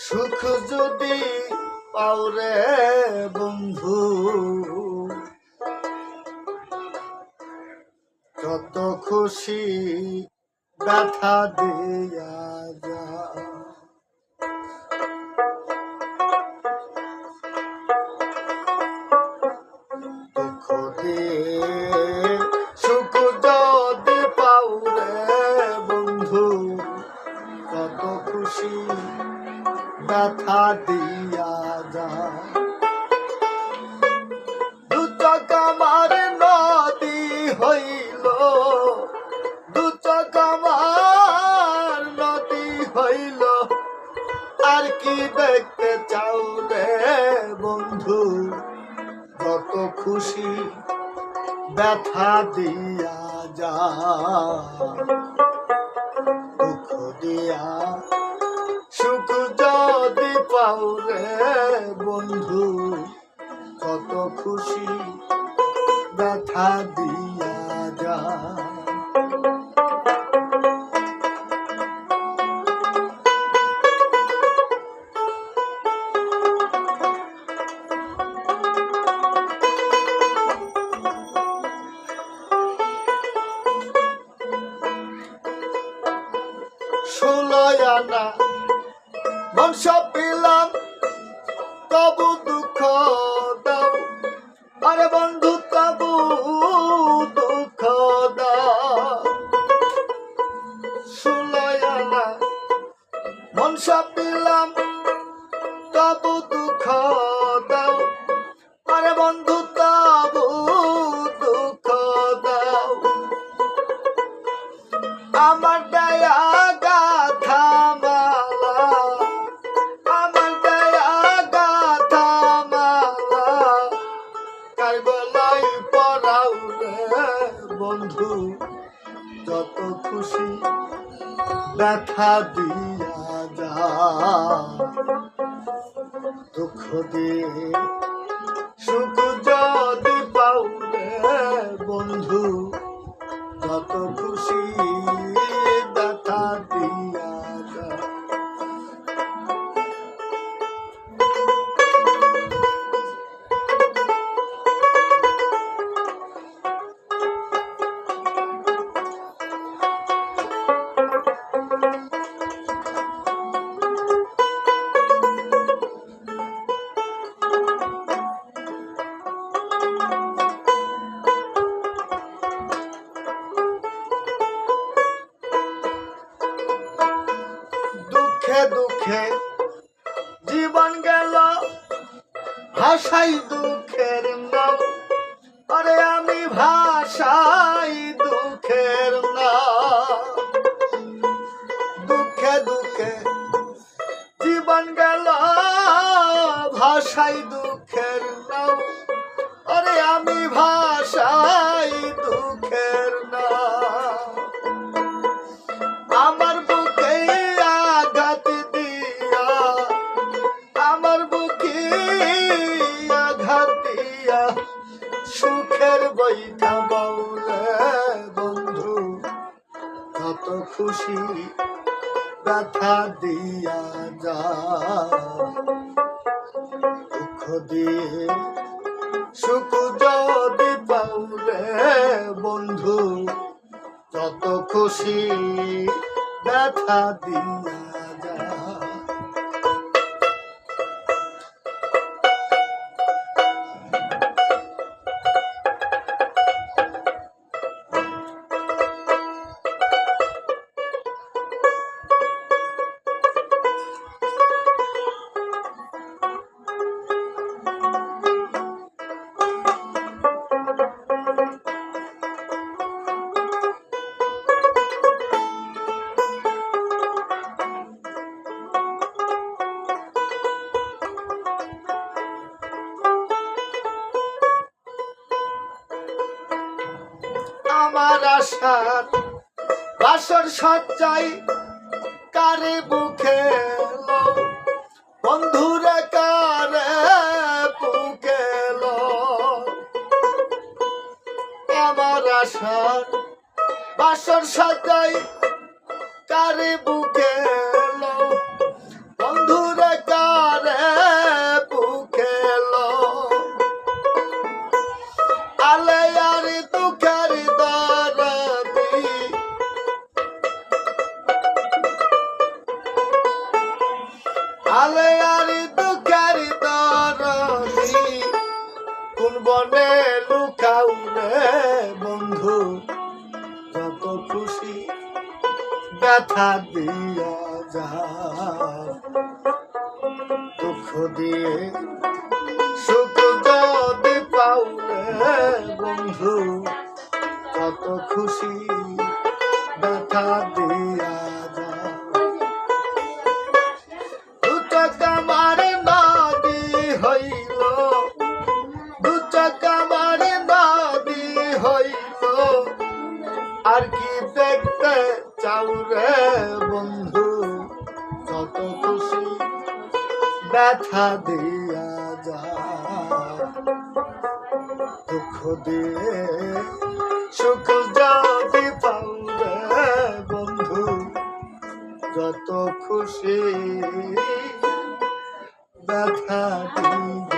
সুখ যদি পাওরে বন্ধু কত খুশি ব্যথা দিয়া ব্যথা দিয়া যা। দু চকামার নদী হইল। দু চকামার নদী হইল। আর কি দেখতে চাও রে বন্ধু? কত খুশি ব্যথা দিয়া যা। দুঃখ দিয়া যদি পাও রে বন্ধু কত খুশি ব্যথা দিয়া যা ষোলোয় আনা বংশ পেলাম, তবু দুঃখ দাও। আরে বন্ধু, তবু দুঃখ দাও। ষোলোয় আনা বংশ পেলাম, তবু দুঃখ দাও। আরে বন্ধু, তবু দুঃখ দাও। আমার কার বেলায় পড়াউলে বন্ধু যত খুশি ব্যথা দিয়া যা। দুঃখ দিয়ে সুখ দুঃখে জীবন গেল, ভাষাই দুঃখের নাম। আরে আমি ভাষাই দুঃখের নাম। দুঃখে দুঃখে জীবন গেল, ভাষাই দুঃখের নাম। আরে আমি ভাষাই ব্যথা দিয়া যা দুঃখ দিয়ে সুখ যদি পাউলে বন্ধু যত খুশি ব্যথা দিয়া আমার আশার, বাসর সজ্জাই কারে বুখে বন্ধুরে কারে বুকে আমার আশার, বাসর সজ্জাই কারে বুকে বন্ধু যত খুশি ব্যথা দিয়া যা দুঃখ দিয়ে কত খুশি ব্যথা দিয়া যা দুঃখ দিয়ে সুখ যদি পাবে বন্ধু, যত খুশি ব্যথা দিয়ে